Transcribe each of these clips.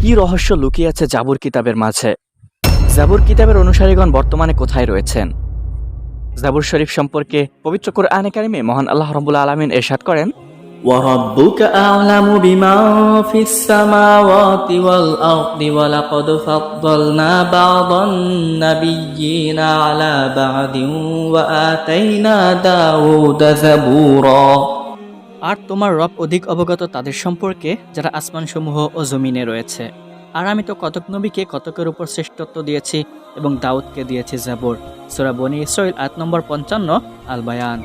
কি রহস্য লুকিয়ে আছে জাবুর কিতাবের মাঝে জাবুর কিতাবের অনুসারীগণ বর্তমানে কোথায় রয়েছেন জাবুর শরীফ সম্পর্কে পবিত্র কোরআনে কারিমে মহান আল্লাহ রব্বুল আলমিন এরশাদ করেন وربك أعلم بمن في السماوات والأرض ولقد فضلنا بعض النبيين على بعض وآتينا داود زبورا আর তোমার রব অধিক অবগত তাদের সম্পর্কে, যারা আসমানসমূহ ও জমিনে রয়েছে। আর আমি তো কতক নবীকে কতকের উপর শ্রেষ্ঠত্ব দিয়েছি এবং দাউদকে দিয়েছি জাবর। সুরা বনি ইসরাইল আট নম্বর পঞ্চান্ন আল বায়ান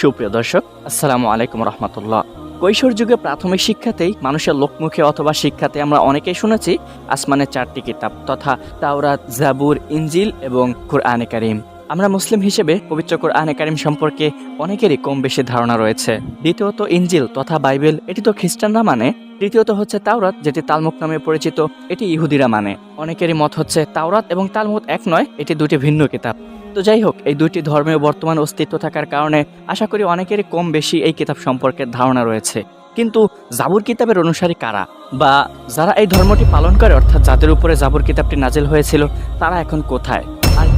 সুপ্রিয় দর্শক, আসসালামু আলাইকুম রহমতুল্লাহ। কৈশোর যুগে প্রাথমিক শিক্ষাতেই মানুষের লোকমুখে অথবা শিক্ষাতে আমরা অনেকেই শুনেছি আসমানের চারটি কিতাব তথা তাওরাত, জাবুর ইঞ্জিল এবং কুরআনে কারিম। আমরা মুসলিম হিসেবে পবিত্র কোরআনে কারিম সম্পর্কে অনেকেরই কম বেশি ধারণা রয়েছে। দ্বিতীয়ত ইঞ্জিল তথা বাইবেল, এটি তো খ্রিস্টানরা মানে। তৃতীয়ত হচ্ছে তাওরাত, যেটি তালমুক নামে পরিচিত, এটি ইহুদিরা মানে। অনেকেরই মত হচ্ছে তাওরাত এবং তালমুদ এক নয়, এটি দুটি ভিন্ন কিতাব। তো যাই হোক, এই দুইটি ধর্মের বর্তমান অস্তিত্ব থাকার কারণে আশা করি অনেকেরই কম বেশি এই কিতাব সম্পর্কে ধারণা রয়েছে। কিন্তু জাবুর কিতাবের অনুসারী কারা? বা যারা এই ধর্মটি পালন করে, অর্থাৎ যাদের উপরে জাবুর কিতাবটি নাজিল হয়েছিল, তারা এখন কোথায়?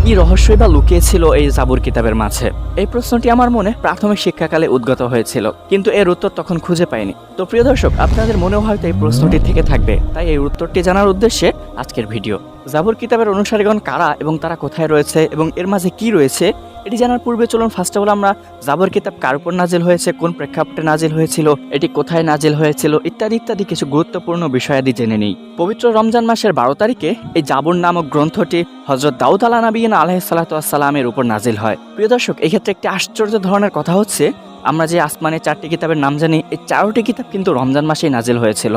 কি রহস্যই বা লুকিয়েছিল এই জাবুর কিতাবের মাঝে? এই প্রশ্নটি আমার মনে প্রাথমিক শিক্ষাকালে উদ্গত হয়েছিল, কিন্তু এর উত্তর তখন খুঁজে পাইনি। তো প্রিয় দর্শক, আপনাদের মনেও হয়তো এই প্রশ্নটি থেকে থাকবে, তাই এই উত্তরটি জানার উদ্দেশ্যে আজকের ভিডিও। জাবুর কিতাবের অনুসারীগণ কারা এবং তারা কোথায় রয়েছে এবং এর মাঝে কি রয়েছে এটি জানার পূর্বে চলুন ফার্স্ট অফ অল আমরা জাবর কিতাব কার উপর নাজিল হয়েছে, কোন প্রেক্ষাপটে নাজিল হয়েছিল, এটি কোথায় নাজিল হয়েছিল, ইত্যাদি ইত্যাদি কিছু গুরুত্বপূর্ণ বিষয়াদি জেনে নেই। পবিত্র রমজান মাসের বারো তারিখে এই জাবর নামক গ্রন্থটি হজরত দাউদ আলা নবীন আলহ সাল্লাতামের উপর নাজিল হয়। প্রিয় দর্শক, এই ক্ষেত্রে একটি আশ্চর্য ধরনের কথা হচ্ছে, আমরা যে আসমানে চারটি কিতাবের নাম জানি, এই চারটি কিতাব কিন্তু রমজান মাসেই নাজিল হয়েছিল।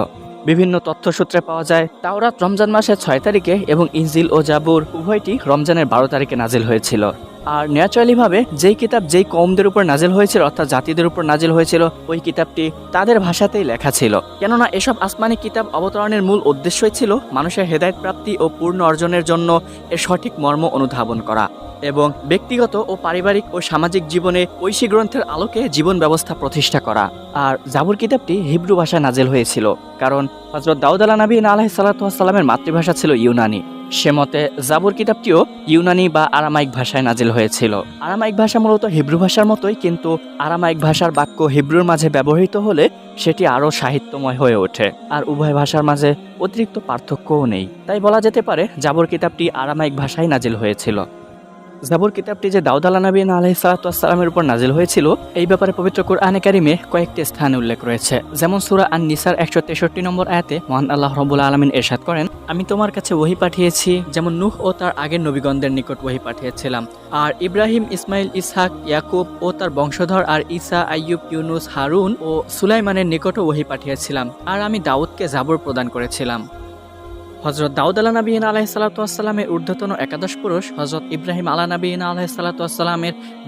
বিভিন্ন তথ্যসূত্রে পাওয়া যায়, তাওরাত রমজান মাসের ছয় তারিখে এবং ইনজিল ও জাবুর উভয়টি রমজানের বারো তারিখে নাজিল হয়েছিল। আর ন্যাচারালি ভাবে যেই কিতাব যেই কমদের উপর নাজিল হয়েছিল, অর্থাৎ জাতিদের উপর নাজিল হয়েছিল, ওই কিতাবটি তাদের ভাষাতেই লেখা ছিল। কেননা এসব আসমানি কিতাব অবতরণের মূল উদ্দেশ্যই ছিল মানুষের হেদায়ত প্রাপ্তি ও পূর্ণ অর্জনের জন্য এর সঠিক মর্ম অনুধাবন করা। এবং ব্যক্তিগত ও পারিবারিক ও সামাজিক জীবনে ঐশী গ্রন্থের আলোকে জীবন ব্যবস্থা প্রতিষ্ঠা করা। আর জাবুর কিতাবটি হিব্রু ভাষায় নাজেল হয়েছিল, কারণ হজরত দাউদ আলা নবী আলাহ মাতৃভাষা ছিল ইউনানি। সে মতে জাবুর কিতাবটিও ইউনানি বা আরামাইক ভাষায় নাজিল হয়েছিল। আরামাইক ভাষা মূলত হিব্রু ভাষার মতোই, কিন্তু আরামাইক ভাষার বাক্য হিব্রুর মাঝে ব্যবহৃত হলে সেটি আরও সাহিত্যময় হয়ে ওঠে। আর উভয় ভাষার মাঝে অতিরিক্ত পার্থক্যও নেই। তাই বলা যেতে পারে, জাবর কিতাবটি আরামাইক ভাষায় নাজিল হয়েছিল। জাবুর কিতাবটি যে দাউদ আলা নবীন আলহি সালাতামের উপর নাজিল হয়েছিল, এই ব্যাপারে পবিত্র কোরআনে কারিমে কয়েকটি স্থানে উল্লেখ রয়েছে। যেমন সুরা আন নিসার একশো তেষট্টি নম্বর আয়াতে মহান আল্লাহ রবুল্লা আলমিন এরশাদ করেন, আমি তোমার কাছে ওহি পাঠিয়েছি, যেমন নুহ ও তার আগের নবীগণদের নিকট ওহি পাঠিয়েছিলাম। আর ইব্রাহিম, ইসমাইল, ইসহাক, ইয়াকুব ও তার বংশধর আর ঈসা, আইয়ুব, ইউনুস, হারুন ও সুলাইমানের নিকটও ওহি পাঠিয়েছিলাম। আর আমি দাউদকে জাবর প্রদান করেছিলাম। হজরত দাউদ আলা নবীন আলাহ ঊর্ধ্বতন একাদশ পুরুষ হজরত ইব্রাহিম আলা নবীন আলাহ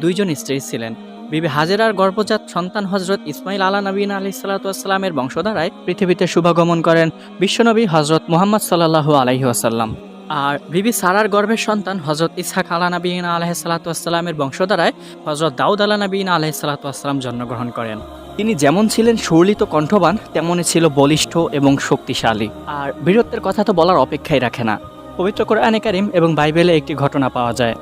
দুইজন স্ত্রী ছিলেন। বিবি হাজেরার গর্ভজাত সন্তান হজরত ইসমাইল আলা নবীন আলি সাল্লাতামের বংশধারায় পৃথিবীতে শুভাগমন করেন বিশ্বনবী হজরত মোহাম্মদ সাল্লাহ আলাইহি আসাল্লাম আর বিবি সারার গর্ভের সন্তান হজরত ইসহাক আলা নবীন আলাহ সাল্লাতামের বংশধারায় হজরত দাউদ আলা নবীন আলাহ জন্মগ্রহণ করেন। তিনি যেমন ছিলেন সুরলিত কণ্ঠবান, তেমনই ছিল বলিষ্ঠ এবং শক্তিশালী। আর বীরত্বের কথা তো বলার অপেক্ষাই রাখে না। পবিত্র কোরআনে কারিম এবং বাইবেলে একটি ঘটনা পাওয়া যায়।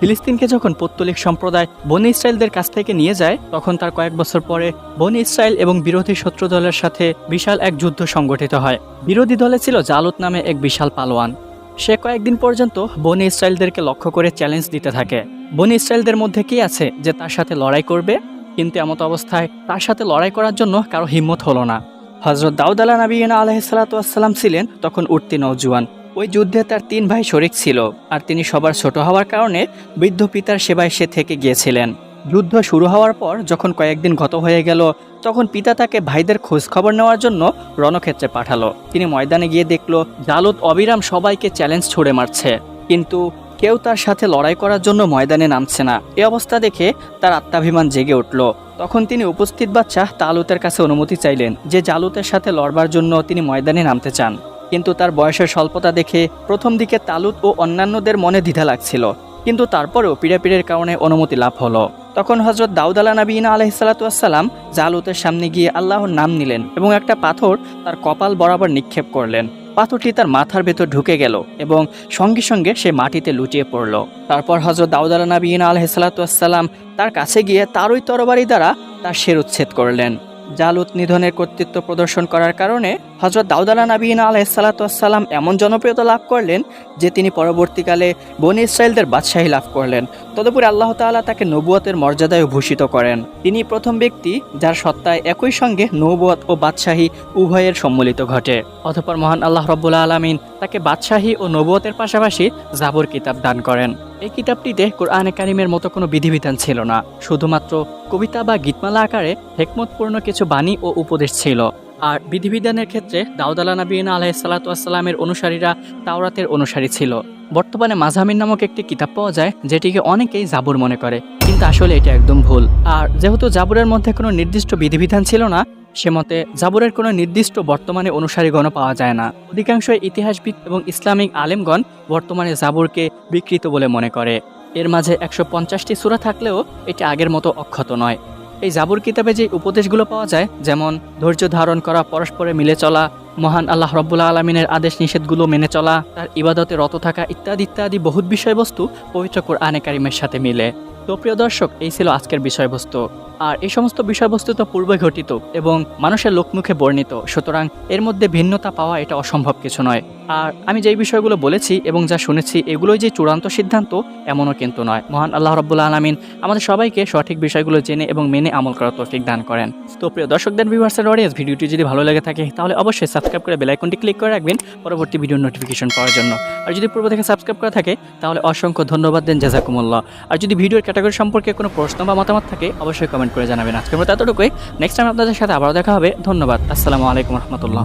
ফিলিস্তিনকে যখন পত্তলিক সম্প্রদায় বনি ইসরায়েলদের কাছ থেকে নিয়ে যায়, তখন তার কয়েক বছর পরে বনি ইসরায়েল এবং বিরোধী শত্রু দলের সাথে বিশাল এক যুদ্ধ সংগঠিত হয়। বিরোধী দলে ছিল জালুত নামে এক বিশাল পালোয়ান। সে কয়েকদিন পর্যন্ত বনি ইসরায়েলদেরকে লক্ষ্য করে চ্যালেঞ্জ দিতে থাকে। বনি ইসরায়েলদের মধ্যে কি আছে যে তার সাথে লড়াই করবে? কিন্তু এমত অবস্থায় তার সাথে লড়াই করার জন্য কারও হিম্মত হলো না। হজরত দাউদ আলা নবীনা আলহিসাল্লাম ছিলেন তখন উঠতি নৌজুয়ান ওই যুদ্ধে তার তিন ভাই শরিক ছিল আর তিনি সবার ছোট হওয়ার কারণে বৃদ্ধ পিতার সেবায় সে থেকে গিয়েছিলেন। যুদ্ধ শুরু হওয়ার পর যখন কয়েকদিন গত হয়ে গেল, তখন পিতা তাকে ভাইদের খোঁজ খবর নেওয়ার জন্য রণক্ষেত্রে পাঠালো। তিনি ময়দানে গিয়ে দেখল জালুদ অবিরাম সবাইকে চ্যালেঞ্জ ছুড়ে মারছে। কিন্তু কেউ তার সাথে লড়াই করার জন্য ময়দানে নামছে না। এ অবস্থা দেখে তার আত্মাভিমান জেগে উঠল। তখন তিনি উপস্থিত বাচ্চা তালুতের কাছে অনুমতি চাইলেন যে জালুতের সাথে লড়বার জন্য তিনি ময়দানে নামতে চান। কিন্তু তার বয়সের স্বল্পতা দেখে প্রথম দিকে তালুত ও অন্যান্যদের মনে দ্বিধা লাগছিল। কিন্তু তারপরেও পিড়াপিড়ের কারণে অনুমতি লাভ হলো। তখন হজরত দাউদ আলা নবীনা আলহিসাল্লাতুয়াসাল্লাম জালুতের সামনে গিয়ে আল্লাহর নাম নিলেন এবং একটা পাথর তার কপাল বরাবর নিক্ষেপ করলেন। পাথরটি তার মাথার ভেতর ঢুকে গেল এবং সঙ্গে সঙ্গে সে মাটিতে লুটিয়ে পড়ল। তারপর হজরত দাউদ আলা আলহ সালাম তার কাছে গিয়ে তারই তরবারি দ্বারা তার সের উচ্ছেদ করলেন। জালুত নিধনের কর্তৃত্ব প্রদর্শন করার কারণে হজরত দাউদালা নবীন আলাইসাল্লাতাম এমন জনপ্রিয়তা লাভ করলেন যে তিনি পরবর্তীকালে বনি ইসরায়েলদের বাদশাহী লাভ করলেন। তদুপরি আল্লাহ তাআলা তাকে নবুয়তের মর্যাদায় ভূষিত করেন। তিনি প্রথম ব্যক্তি যার সত্তায় একই সঙ্গে নবুয়ত ও বাদশাহী উভয়ের সম্মিলিত ঘটে। অথপর মহান আল্লাহ রব্বুল্লা আলমিন তাকে বাদশাহী ও নবুয়তের পাশাপাশি জাবর কিতাব দান করেন। এই কিতাবটিতে কোরআনে কারিমের মতো কোনো বিধিবিধান ছিল না। শুধুমাত্র কবিতা বা গীতমালা আকারে হেকমতপূর্ণ কিছু বাণী ও উপদেশ ছিল। আর বিধিবিধানের ক্ষেত্রে দাউদালা নবীন আলাইসাল্লাতামের অনুসারীরা তাওরাতের অনুসারী ছিল। বর্তমানে মাঝামিন নামক একটি কিতাব পাওয়া যায়, যেটিকে অনেকেই জাবুর মনে করে। কিন্তু আসলে এটা একদম ভুল। আর যেহেতু জাবুরের মধ্যে কোনো নির্দিষ্ট বিধিবিধান ছিল না সে মতে জাবুরের কোনো নির্দিষ্ট বর্তমানে অনুসারীগণ পাওয়া যায় না। অধিকাংশ ইতিহাসবিদ এবং ইসলামিক আলেমগণ বর্তমানে জাবুরকে বিকৃত বলে মনে করে। এর মাঝে একশো পঞ্চাশটি সুরা থাকলেও এটি আগের মতো অক্ষত নয়। এই জাবুর কিতাবে যে উপদেশগুলো পাওয়া যায়, যেমন ধৈর্য ধারণ করা, পরস্পরে মিলে চলা, মহান আল্লাহ রব্বুল্লা আলমিনের আদেশ নিষেধগুলো মেনে চলা, তার ইবাদতে রত থাকা ইত্যাদি ইত্যাদি বহুত বিষয়বস্তু পবিত্র কোরআনে কারিমের সাথে মিলে। তো প্রিয় দর্শক, এই ছিল আজকের বিষয়বস্তু। আর এই সমস্ত বিষয়বস্তু তো পূর্বে ঘটিত এবং মানুষের লোকমুখে বর্ণিত। সুতরাং এর মধ্যে ভিন্নতা পাওয়া এটা অসম্ভব কিছু নয়। আর আমি যেই বিষয়গুলো বলেছি এবং যা শুনেছি, এগুলোই যে চূড়ান্ত সিদ্ধান্ত, এমনও কিন্তু নয়। মহান আল্লাহ রব্বুল্লা আলমিন আমাদের সবাইকে সঠিক বিষয়গুলো জেনে এবং মেনে আমল করার তৌফিক দান করেন। তো প্রিয় দর্শকদের ভিউয়ার্সের অডিয়েন্স ভিডিওটি যদি ভালো লেগে থাকে, তাহলে অবশ্যই সাবস্ক্রাইব করে বেলাইকনটি ক্লিক করে রাখবেন পরবর্তী ভিডিওর নোটিফিকেশন পাওয়ার জন্য। আর যদি পূর্ব থেকে সাবস্ক্রাইব করা থাকে, তাহলে অসংখ্য ধন্যবাদ দেন, জাজাকুমুল্লাহ। আর যদি ভিডিওর ক্যাটাগরি সম্পর্কে কোনো প্রশ্ন বা মতামত থাকে, অবশ্যই কমেন্ট করে জানাবেন। আজকের মতো এতটুকুই। নেক্সট টাইম আপনাদের সাথে আবারও দেখা হবে। ধন্যবাদ। আসসালামু আলাইকুম রহমতুল্লাহ।